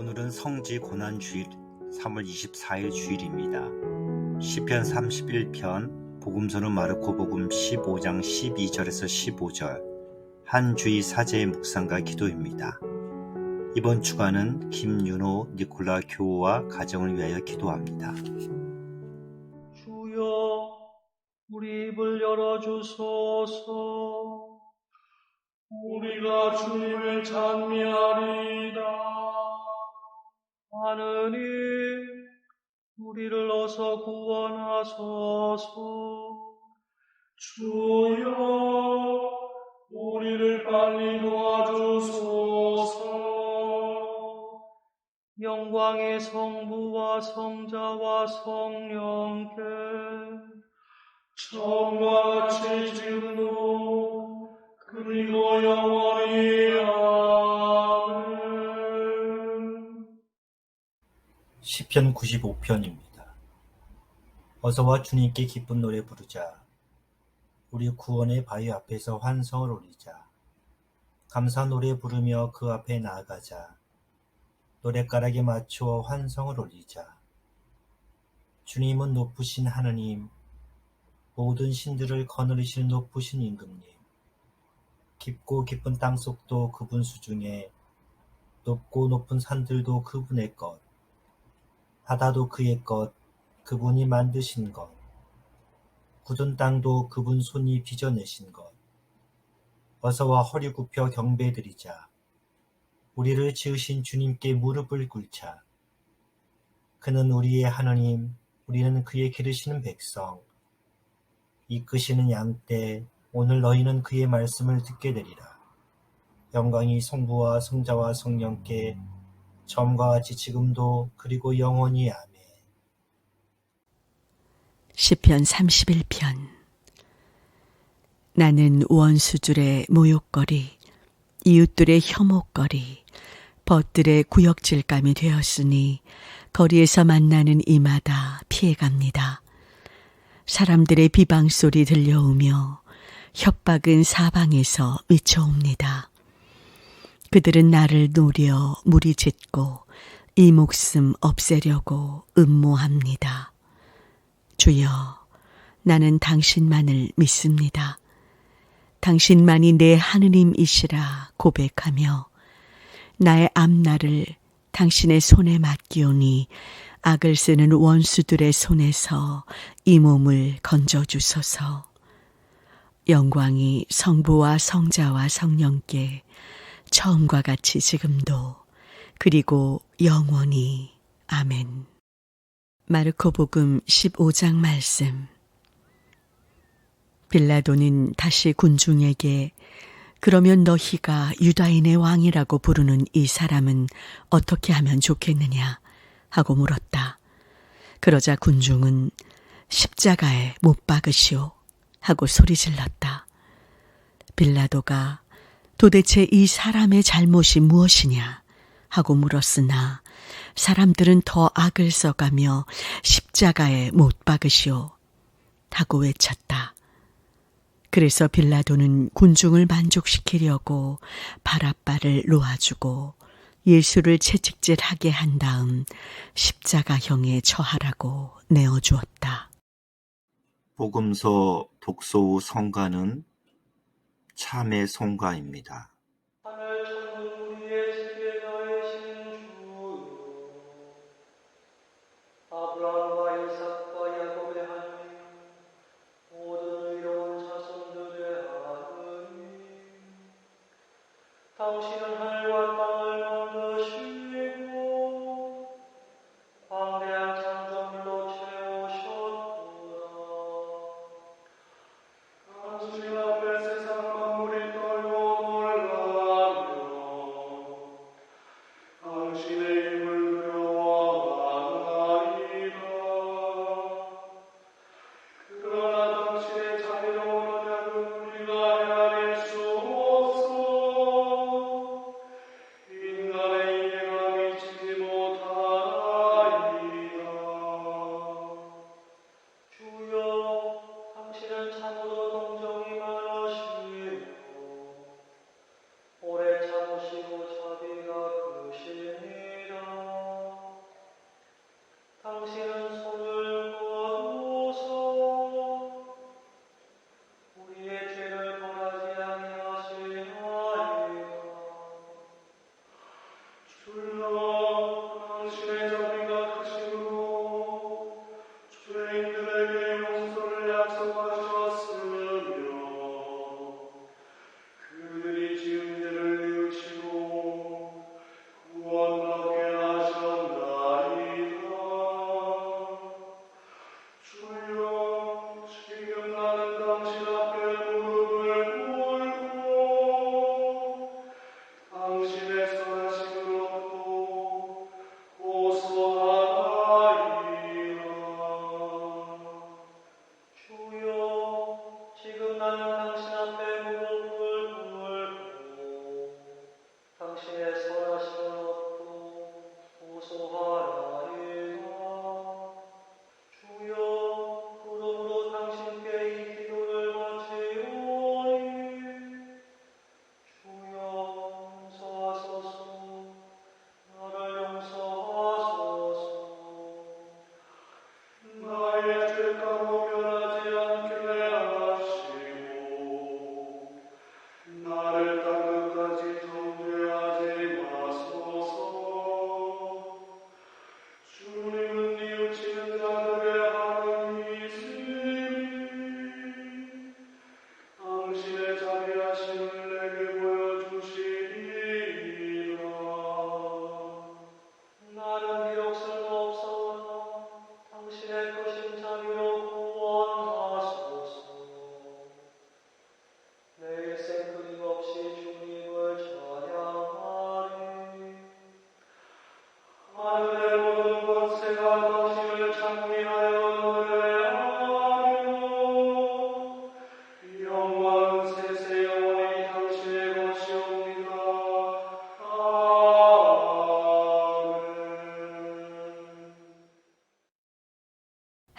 오늘은 성지 고난 주일 3월 24일 주일입니다. 시편 31편 복음서는 마르코 복음 15장 12절에서 15절 한 주의 사제의 묵상과 기도입니다. 이번 주간은 김윤호 니콜라 교우와 가정을 위하여 기도합니다. 주여 우리 입을 열어 주소서 우리가 주님을 찬미하리이다 하느님 우리를 어서 구원하소서. 주여 우리를 빨리 도와주소서. 영광의 성부와 성자와 성령께 처음과 지금도 그리고 영원히 시편 95편입니다. 어서와 주님께 기쁜 노래 부르자. 우리 구원의 바위 앞에서 환성을 올리자. 감사 노래 부르며 그 앞에 나아가자. 노랫가락에 맞추어 환성을 올리자. 주님은 높으신 하느님, 모든 신들을 거느리실 높으신 임금님. 깊고 깊은 땅속도 그분 수중에, 높고 높은 산들도 그분의 것. 바다도 그의 것, 그분이 만드신 것. 굳은 땅도 그분 손이 빚어내신 것. 어서와 허리 굽혀 경배드리자. 우리를 지으신 주님께 무릎을 꿇자. 그는 우리의 하나님, 우리는 그의 기르시는 백성. 이끄시는 양떼, 오늘 너희는 그의 말씀을 듣게 되리라. 영광이 성부와 성자와 성령께 처음과 같이 지금도 그리고 영원히 아멘. 시편 31편 나는 원수들의 모욕거리, 이웃들의 혐오거리, 벗들의 구역질감이 되었으니 거리에서 만나는 이마다 피해갑니다. 사람들의 비방 소리 들려오며 협박은 사방에서 미쳐옵니다. 그들은 나를 노려 무리 짓고 이 목숨 없애려고 음모합니다. 주여, 나는 당신만을 믿습니다. 당신만이 내 하느님이시라 고백하며 나의 앞날을 당신의 손에 맡기오니 악을 쓰는 원수들의 손에서 이 몸을 건져주소서. 영광이 성부와 성자와 성령께 처음과 같이 지금도 그리고 영원히 아멘. 마르코 복음 15장 말씀. 빌라도는 다시 군중에게 그러면 너희가 유다인의 왕이라고 부르는 이 사람은 어떻게 하면 좋겠느냐 하고 물었다. 그러자 군중은 십자가에 못 박으시오 하고 소리 질렀다. 빌라도가 도대체 이 사람의 잘못이 무엇이냐 하고 물었으나 사람들은 더 악을 써가며 십자가에 못 박으시오 하고 외쳤다. 그래서 빌라도는 군중을 만족시키려고 바라바를 놓아주고 예수를 채찍질하게 한 다음 십자가형에 처하라고 내어주었다. 복음서 독소 후 성가는 참의 주요 아브라함과 이삭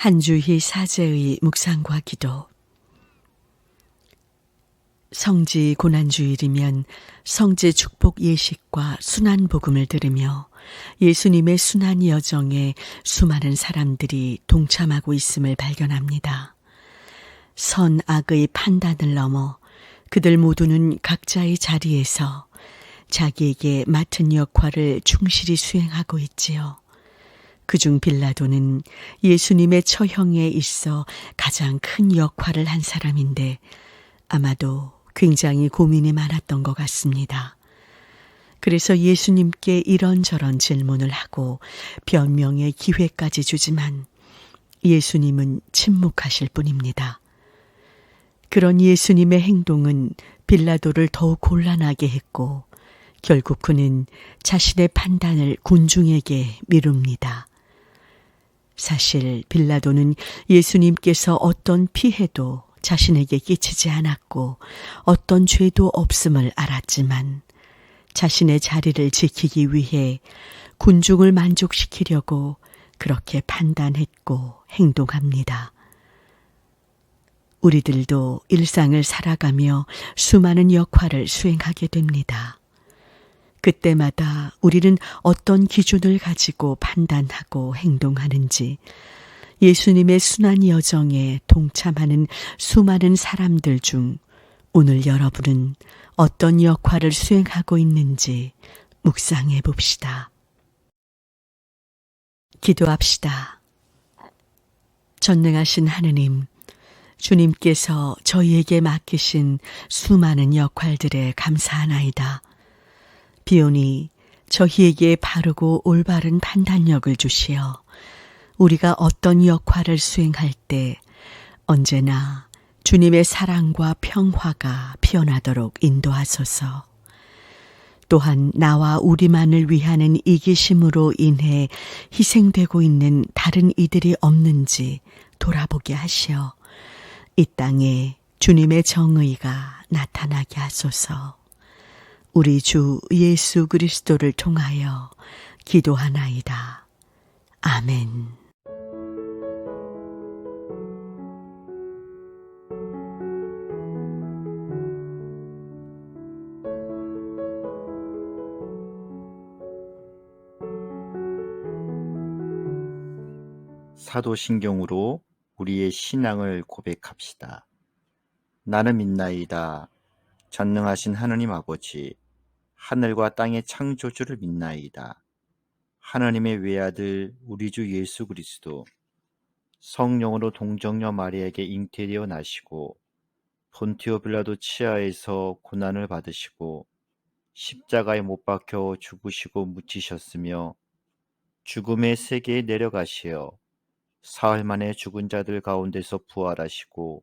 한 주희 사제의 묵상과 기도 성지 고난주일이면 성지 축복 예식과 순환 복음을 들으며 예수님의 순환 여정에 수많은 사람들이 동참하고 있음을 발견합니다. 선악의 판단을 넘어 그들 모두는 각자의 자리에서 자기에게 맡은 역할을 충실히 수행하고 있지요. 그중 빌라도는 예수님의 처형에 있어 가장 큰 역할을 한 사람인데 아마도 굉장히 고민이 많았던 것 같습니다. 그래서 예수님께 이런저런 질문을 하고 변명의 기회까지 주지만 예수님은 침묵하실 뿐입니다. 그런 예수님의 행동은 빌라도를 더욱 곤란하게 했고 결국 그는 자신의 판단을 군중에게 미룹니다. 사실 빌라도는 예수님께서 어떤 피해도 자신에게 끼치지 않았고 어떤 죄도 없음을 알았지만 자신의 자리를 지키기 위해 군중을 만족시키려고 그렇게 판단했고 행동합니다. 우리들도 일상을 살아가며 수많은 역할을 수행하게 됩니다. 그때마다 우리는 어떤 기준을 가지고 판단하고 행동하는지 예수님의 순환 여정에 동참하는 수많은 사람들 중 오늘 여러분은 어떤 역할을 수행하고 있는지 묵상해 봅시다. 기도합시다. 전능하신 하느님, 주님께서 저희에게 맡기신 수많은 역할들에 감사하나이다. 비오니 저희에게 바르고 올바른 판단력을 주시어 우리가 어떤 역할을 수행할 때 언제나 주님의 사랑과 평화가 피어나도록 인도하소서. 또한 나와 우리만을 위하는 이기심으로 인해 희생되고 있는 다른 이들이 없는지 돌아보게 하시어 이 땅에 주님의 정의가 나타나게 하소서. 우리 주 예수 그리스도를 통하여 기도하나이다. 아멘. 사도신경으로 우리의 신앙을 고백합시다. 나는 믿나이다. 전능하신 하느님 아버지, 하늘과 땅의 창조주를 믿나이다. 하나님의 외아들 우리 주 예수 그리스도 성령으로 동정녀 마리아에게 잉태되어 나시고 본티오 빌라도 치하에서 고난을 받으시고 십자가에 못 박혀 죽으시고 묻히셨으며 죽음의 세계에 내려가시어 사흘 만에 죽은 자들 가운데서 부활하시고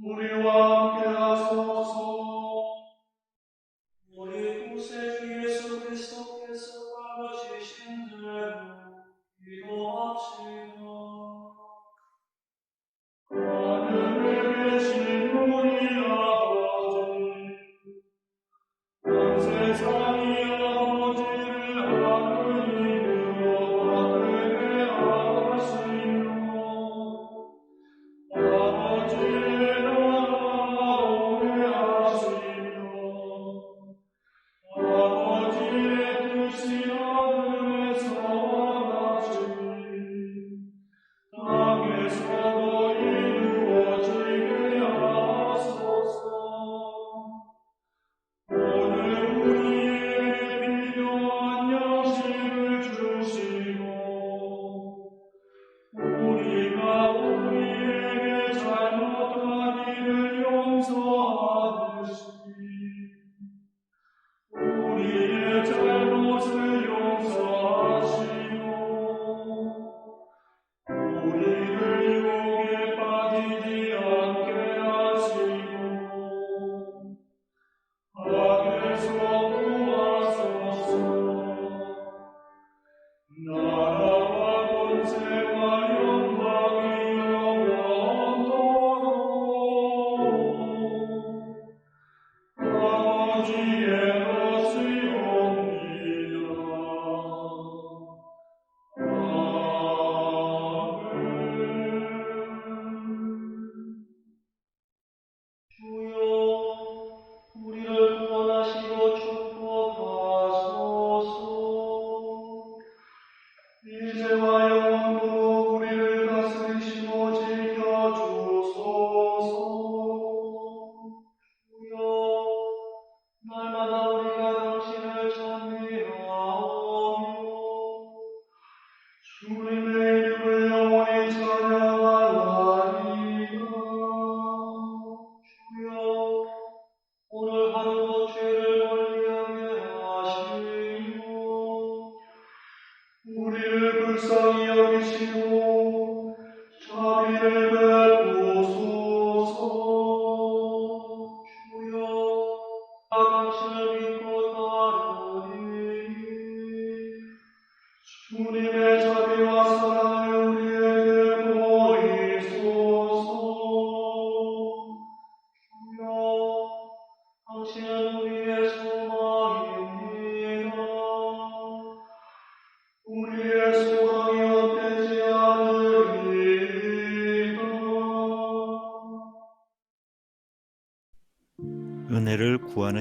우리와 함께 하소서. 우리 구세주 예수 그리스도께서 가르치신 대로 기도합시다. 하늘에 계신 우리 아버지 온 세상이 아버지를 하느님으로 받게 하시며 아버지의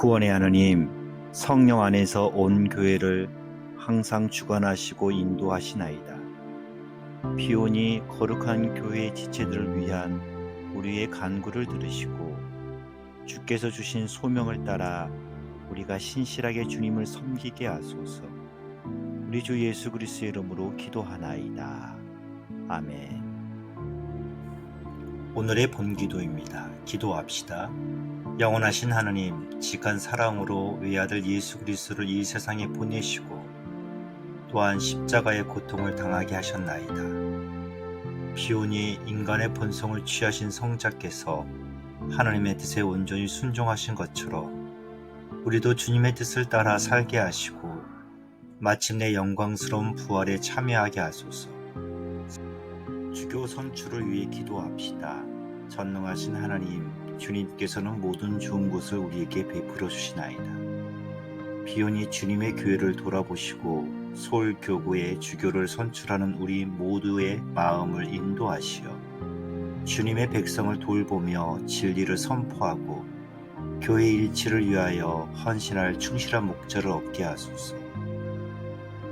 구원의 하느님, 성령 안에서 온 교회를 항상 주관하시고 인도하시나이다. 비오니 거룩한 교회의 지체들을 위한 우리의 간구를 들으시고 주께서 주신 소명을 따라 우리가 신실하게 주님을 섬기게 하소서. 우리 주 예수 그리스도의 이름으로 기도하나이다. 아멘. 오늘의 본기도입니다. 기도합시다. 영원하신 하느님, 지간 사랑으로 외아들 예수 그리스도를 이 세상에 보내시고 또한 십자가의 고통을 당하게 하셨나이다. 비온이 인간의 본성을 취하신 성자께서 하나님의 뜻에 온전히 순종하신 것처럼 우리도 주님의 뜻을 따라 살게 하시고 마침내 영광스러운 부활에 참여하게 하소서. 주교 선출을 위해 기도합시다. 전능하신 하나님, 주님께서는 모든 좋은 것을 우리에게 베풀어 주시나이다. 비온이 주님의 교회를 돌아보시고 서울 교구에 주교를 선출하는 우리 모두의 마음을 인도하시어 주님의 백성을 돌보며 진리를 선포하고 교회 일치를 위하여 헌신할 충실한 목자를 얻게 하소서.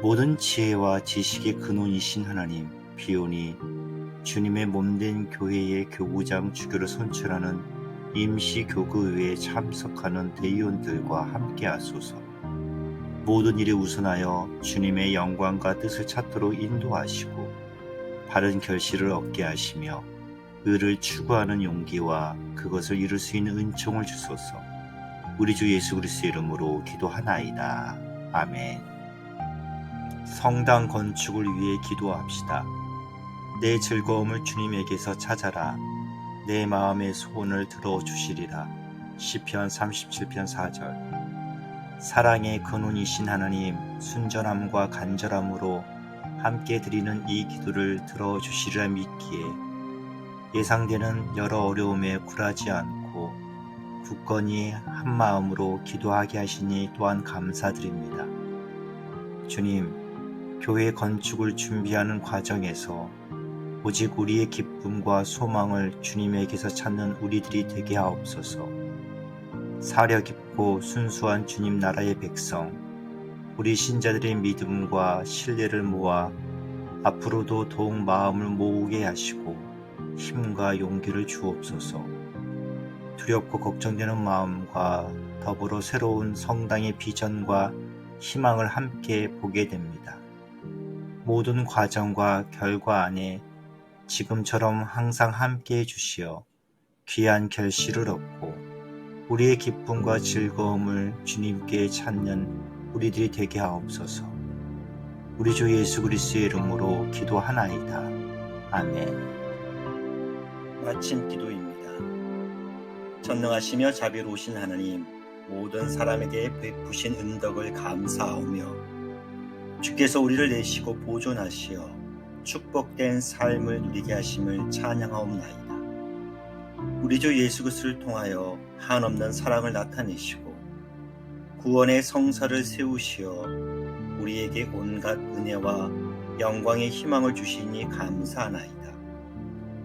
모든 지혜와 지식의 근원이신 하나님, 비온이 주님의 몸된 교회의 교구장 주교를 선출하는 임시 교구의회에 참석하는 대의원들과 함께 하소서. 모든 일에 우선하여 주님의 영광과 뜻을 찾도록 인도하시고 바른 결실을 얻게 하시며 의를 추구하는 용기와 그것을 이룰 수 있는 은총을 주소서. 우리 주 예수 그리스도 이름으로 기도하나이다. 아멘. 성당 건축을 위해 기도합시다. 내 즐거움을 주님에게서 찾아라. 내 마음의 소원을 들어 주시리라. 시편 37편 4절. 사랑의 근원이신 하나님, 순전함과 간절함으로 함께 드리는 이 기도를 들어 주시리라 믿기에 예상되는 여러 어려움에 굴하지 않고 굳건히 한 마음으로 기도하게 하시니 또한 감사드립니다. 주님, 교회 건축을 준비하는 과정에서 오직 우리의 기쁨과 소망을 주님에게서 찾는 우리들이 되게 하옵소서. 사려 깊고 순수한 주님 나라의 백성, 우리 신자들의 믿음과 신뢰를 모아 앞으로도 더욱 마음을 모으게 하시고 힘과 용기를 주옵소서. 두렵고 걱정되는 마음과 더불어 새로운 성당의 비전과 희망을 함께 보게 됩니다. 모든 과정과 결과 안에 지금처럼 항상 함께 해 주시어 귀한 결실을 얻고 우리의 기쁨과 즐거움을 주님께 찾는 우리들이 되게 하옵소서. 우리 주 예수 그리스도의 이름으로 기도하나이다. 아멘. 마침 기도입니다. 전능하시며 자비로우신 하나님, 모든 사람에게 베푸신 은덕을 감사하오며 주께서 우리를 내시고 보존하시어 축복된 삶을 누리게 하심을 찬양하옵나이다. 우리 주 예수 그리스도를 통하여 한없는 사랑을 나타내시고 구원의 성사를 세우시어 우리에게 온갖 은혜와 영광의 희망을 주시니 감사하나이다.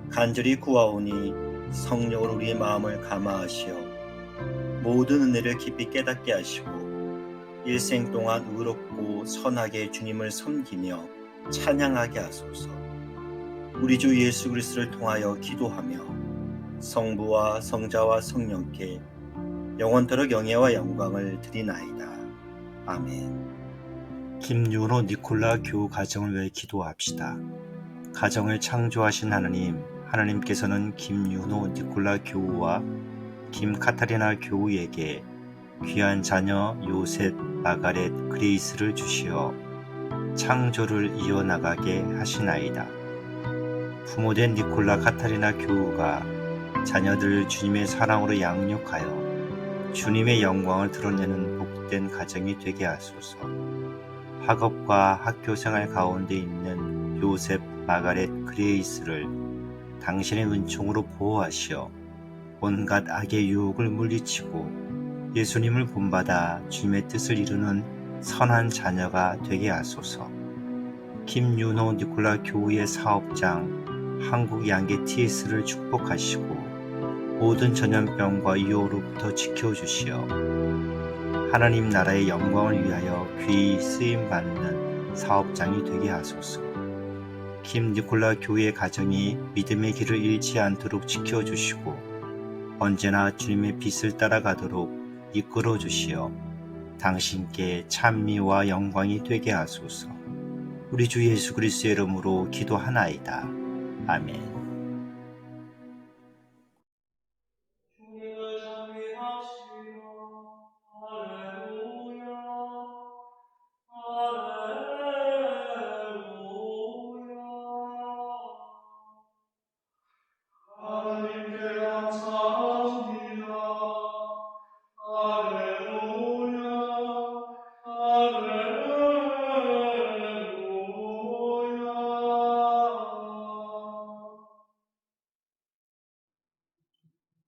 간절히 구하오니 성령으로 우리의 마음을 감화하시어 모든 은혜를 깊이 깨닫게 하시고 일생 동안 의롭고 선하게 주님을 섬기며 찬양하게 하소서. 우리 주 예수 그리스도를 통하여 기도하며 성부와 성자와 성령께 영원토록 영예와 영광을 드리나이다. 아멘. 김윤호 니콜라 교우 가정을 위해 기도합시다. 가정을 창조하신 하나님, 하나님께서는 김윤호 니콜라 교우와 김카타리나 교우에게 귀한 자녀 요셉 마가렛 그레이스를 주시어 창조를 이어나가게 하시나이다. 부모된 니콜라 카타리나 교우가 자녀들을 주님의 사랑으로 양육하여 주님의 영광을 드러내는 복된 가정이 되게 하소서. 학업과 학교 생활 가운데 있는 요셉 마가렛 그레이스를 당신의 은총으로 보호하시어 온갖 악의 유혹을 물리치고 예수님을 본받아 주님의 뜻을 이루는 선한 자녀가 되게 하소서. 김윤호 니콜라 교우의 사업장 한국 양계 TS를 축복하시고 모든 전염병과 유혹으로부터 지켜주시어 하나님 나라의 영광을 위하여 귀히 쓰임 받는 사업장이 되게 하소서. 김 니콜라 교우의 가정이 믿음의 길을 잃지 않도록 지켜주시고 언제나 주님의 빛을 따라가도록 이끌어 주시어 당신께 찬미와 영광이 되게 하소서. 우리 주 예수 그리스도의 이름으로 기도하나이다. 아멘.